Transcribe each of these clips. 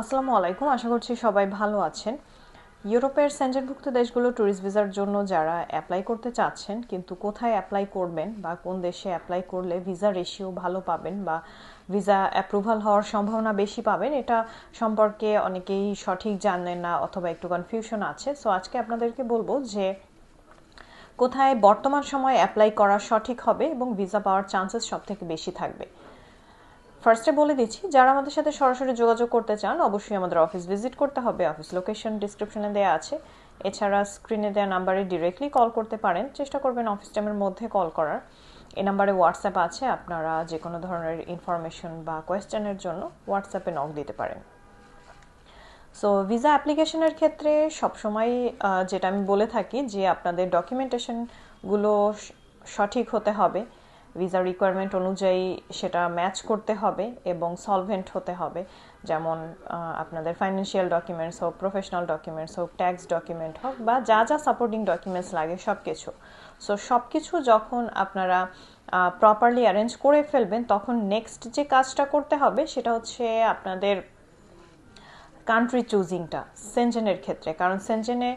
আসসালামু আলাইকুম, আশা করছি সবাই ভালো আছেন। ইউরোপের সেঞ্জেনভুক্ত দেশগুলো ট্যুরিস্ট ভিসার জন্য যারা অ্যাপ্লাই করতে চাচ্ছেন, কিন্তু কোথায় অ্যাপ্লাই করবেন বা কোন দেশে অ্যাপ্লাই করলে ভিসা রেশিও ভালো পাবেন বা ভিসা অ্যাপ্রুভাল হওয়ার সম্ভাবনা বেশি পাবেন, এটা সম্পর্কে অনেকেই সঠিক জানেন না অথবা একটু কনফিউশন আছে। সো আজকে আপনাদেরকে বলব যে কোথায় বর্তমান সময়ে অ্যাপ্লাই করা সঠিক হবে এবং ভিসা পাওয়ার চান্সেস সব থেকে বেশি থাকবে। ফার্স্টে বলে দিচ্ছি, যারা আমাদের সাথে সরাসরি যোগাযোগ করতে চান, অবশ্যই আমাদের অফিস ভিজিট করতে হবে। অফিস লোকেশন ডিসক্রিপশনে দেওয়া আছে। এছাড়া স্ক্রিনে দেওয়া নাম্বারে ডিরেক্টলি কল করতে পারেন। চেষ্টা করবেন অফিস টাইমের মধ্যে কল করার। এই নাম্বারে হোয়াটসঅ্যাপ আছে, আপনারা যে কোনো ধরনের ইনফরমেশন বা কোয়েশ্চেনের জন্য হোয়াটসঅ্যাপে নক দিতে পারেন। সো ভিসা অ্যাপ্লিকেশনের ক্ষেত্রে সবসময় যেটা আমি বলে থাকি যে আপনাদের ডকুমেন্টেশনগুলো সঠিক হতে হবে। ভিসা রিকোয়ারমেন্ট অনুযায়ী সেটা ম্যাচ করতে হবে এবং সলভেন্ট হতে হবে। যেমন আপনাদের ফাইন্যান্সিয়াল ডকুমেন্টস হোক প্রফেশনাল ডকুমেন্টস হোক ট্যাক্স ডকুমেন্ট হোক বা যা যা সাপোর্টিং ডকুমেন্টস লাগে সব কিছু সো সব কিছু যখন আপনারা প্রপারলি অ্যারেঞ্জ করে ফেলবেন, তখন নেক্সট যে কাজটা করতে হবে সেটা হচ্ছে আপনাদের কান্ট্রি চুজিংটা সেনজেনের ক্ষেত্রে। কারণ সেনজেনে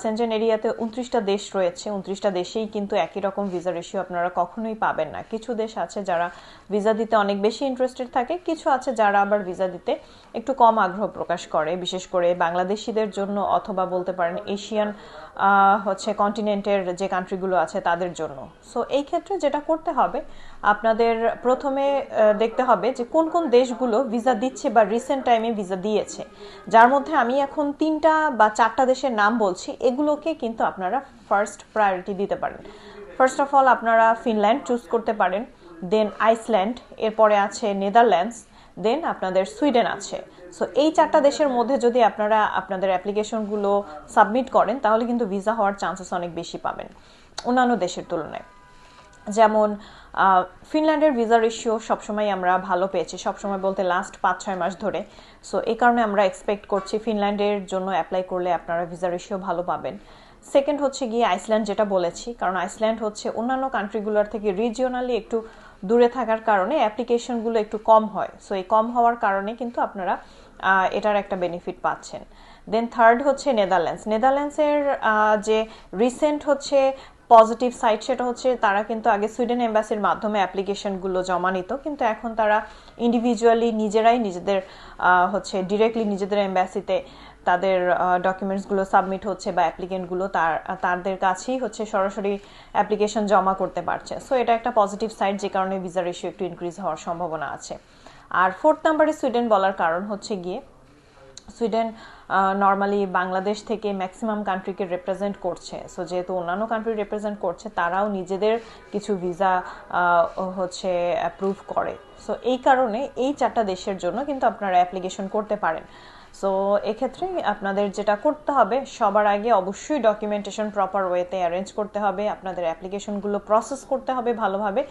সেনজেন এরিয়াতে উনত্রিশটা দেশ রয়েছে। উনত্রিশটা দেশেই কিন্তু একই রকম ভিসা রেশিও আপনারা কখনোই পাবেন না। কিছু দেশ আছে যারা ভিসা দিতে অনেক বেশি ইন্টারেস্টেড থাকে, কিছু আছে যারা আবার ভিসা দিতে একটু কম আগ্রহ প্রকাশ করে। বিশেষ করে বাংলাদেশিদের জন্য অথবা বলতে পারেন এশিয়ান হচ্ছে কন্টিনেন্টের যে কান্ট্রিগুলো আছে তাদের জন্য। সো এই ক্ষেত্রে যেটা করতে হবে, আপনাদের প্রথমে দেখতে হবে যে কোন কোন দেশগুলো ভিসা দিচ্ছে বা রিসেন্ট টাইমে ভিসা দিয়েছে। যার মধ্যে আমি এখন তিনটা বা চারটা দেশের নাম বলছি এগুলোকে কিন্তু আপনারা ফার্স্ট প্রায়োরিটি দিতে পারেন। ফার্স্ট অফ অল আপনারা ফিনল্যান্ড চুজ করতে পারেন দেন আইসল্যান্ড এরপরে আছে নেদারল্যান্ডস দেন আপনাদের সুইডেন আছে। সো এই চারটা দেশের মধ্যে যদি আপনারা আপনাদের অ্যাপ্লিকেশনগুলো সাবমিট করেন, তাহলে কিন্তু ভিসা হওয়ার চান্সেস অনেক বেশি পাবেন। অন্যান্য দেশের তুলনায়। যেমন ফিনল্যান্ডের ভিসা রেশিও সবসময় আমরা ভালো পেয়েছি, সবসময় বলতে লাস্ট পাঁচ ছয় মাস ধরে। সো এই কারণে আমরা এক্সপেক্ট করছি ফিনল্যান্ডের জন্য অ্যাপ্লাই করলে আপনারা ভিসা রেশিও ভালো পাবেন। সেকেন্ড হচ্ছে গিয়ে আইসল্যান্ড যেটা বলেছি, কারণ আইসল্যান্ড হচ্ছে অন্যান্য কান্ট্রিগুলোর থেকে রিজিওনালি একটু দূরে থাকার কারণে অ্যাপ্লিকেশনগুলো একটু কম হয়। সো এই কম হওয়ার কারণে কিন্তু আপনারা এটার একটা বেনিফিট পাচ্ছেন। দেন থার্ড হচ্ছে নেদারল্যান্ডস নেদারল্যান্ডসের যে রিসেন্ট হচ্ছে পজিটিভ সাইড সেটা হচ্ছে তারা কিন্তু আগে সুইডেন এম্বাসির মাধ্যমে অ্যাপ্লিকেশনগুলো জমা নিত, কিন্তু এখন তারা ইন্ডিভিজুয়ালি নিজেরাই নিজেদের হচ্ছে ডিরেক্টলি নিজেদের এম্বাসিতে তাদের ডকুমেন্টসগুলো সাবমিট হচ্ছে বা অ্যাপ্লিকেন্টগুলো তার, তাদের কাছেই হচ্ছে সরাসরি অ্যাপ্লিকেশন জমা করতে পারছে। সো এটা একটা পজিটিভ সাইড যে কারণে ভিসা রেশিও একটু ইনক্রিজ হওয়ার সম্ভাবনা আছে। আর ফোর্থ নাম্বারে সুইডেন বলার কারণ হচ্ছে গিয়ে সুইডেন নর্মালি বাংলাদেশ থেকে ম্যাক্সিমাম কান্ট্রিকে রিপ্রেজেন্ট করছে। সো যেহেতু অন্যান্য কান্ট্রি রিপ্রেজেন্ট করছে, তারাও নিজেদের কিছু ভিসা হচ্ছে অ্যাপ্রুভ করে। সো এই কারণে এই চারটা দেশের জন্য কিন্তু আপনারা অ্যাপ্লিকেশন করতে পারেন। সো এক্ষেত্রে আপনাদের যেটা করতে হবে, সবার আগে অবশ্যই ডকুমেন্টেশন প্রপার ওয়েতে অ্যারেঞ্জ করতে হবে, আপনাদের অ্যাপ্লিকেশনগুলো প্রসেস করতে হবে ভালোভাবে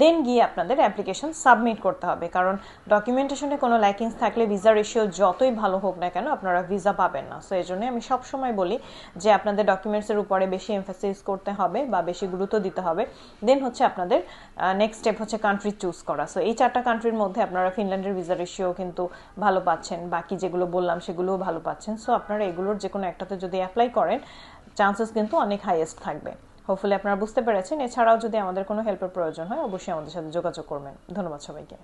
দেন গিয়ে আপনাদের অ্যাপ্লিকেশন সাবমিট করতে হবে। কারণ ডকুমেন্টেশনে কোনো ল্যাকিংস থাকলে ভিসা রেশিও যতই ভালো হোক না কেন, আপনারা ভিসা পাবেন না। সো এই জন্যই আমি সবসময় বলি যে আপনাদের ডকুমেন্টসের উপরে বেশি এমফাসাইজ করতে হবে বা বেশি গুরুত্ব দিতে হবে। দেন হচ্ছে আপনাদের নেক্সট স্টেপ হচ্ছে কান্ট্রি চুজ করা। সো এই চারটা কান্ট্রির মধ্যে আপনারা ফিনল্যান্ডের ভিসা রেশিও কিন্তু ভালো পাচ্ছেন। বাকি যেগুলো বললাম বললাম সেগুলোও ভালো পাচ্ছেন। সো আপনারা এগুলোর যে কোনো একটাতে যদি অ্যাপ্লাই করেন চান্সেস কিন্তু অনেক হাইয়েস্ট থাকবে। হোপফুলি আপনারা বুঝতে পেরেছেন। এছাড়াও যদি আমাদের কোনো হেল্পের প্রয়োজন হয়, অবশ্যই আমাদের সাথে যোগাযোগ করবেন। ধন্যবাদ সবাইকে।